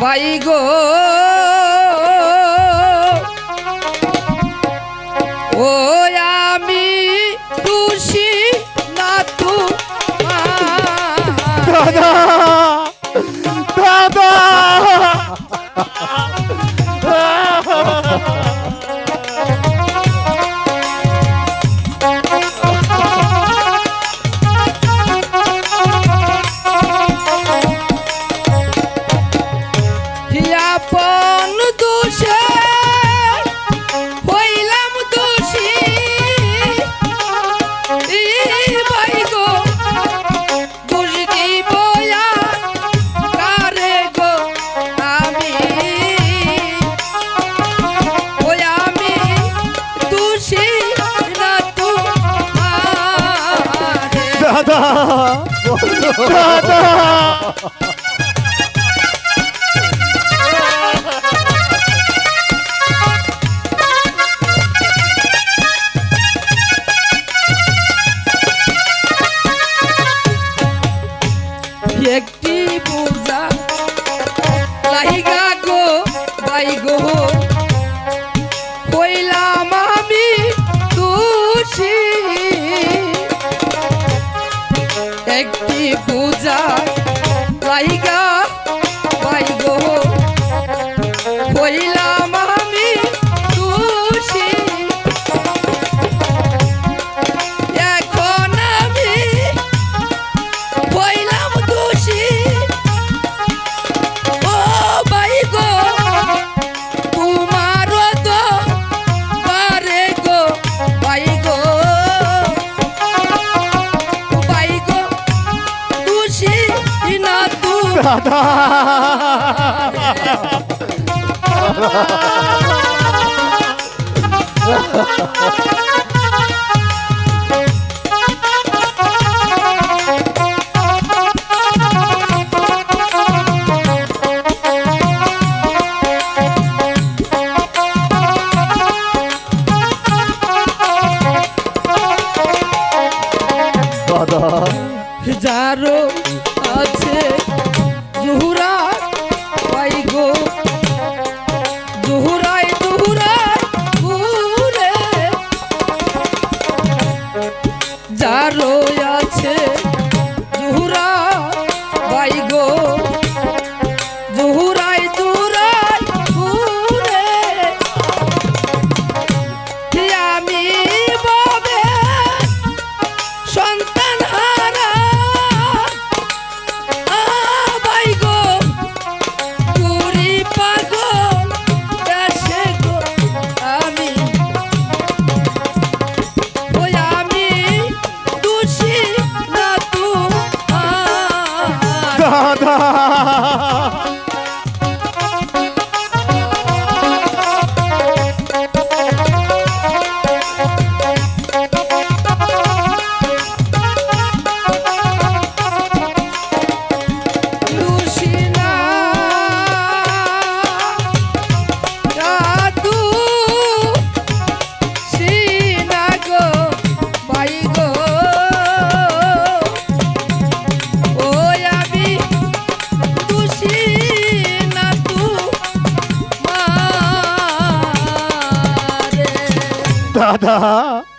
পাই গো। ও আমি খুশি দাদা একটি পূজা লাইগা গো বাই গো। দাদা। দাদা যারো হাজারো আছে। জুহুরা বাইগো জুহুরা। রাধা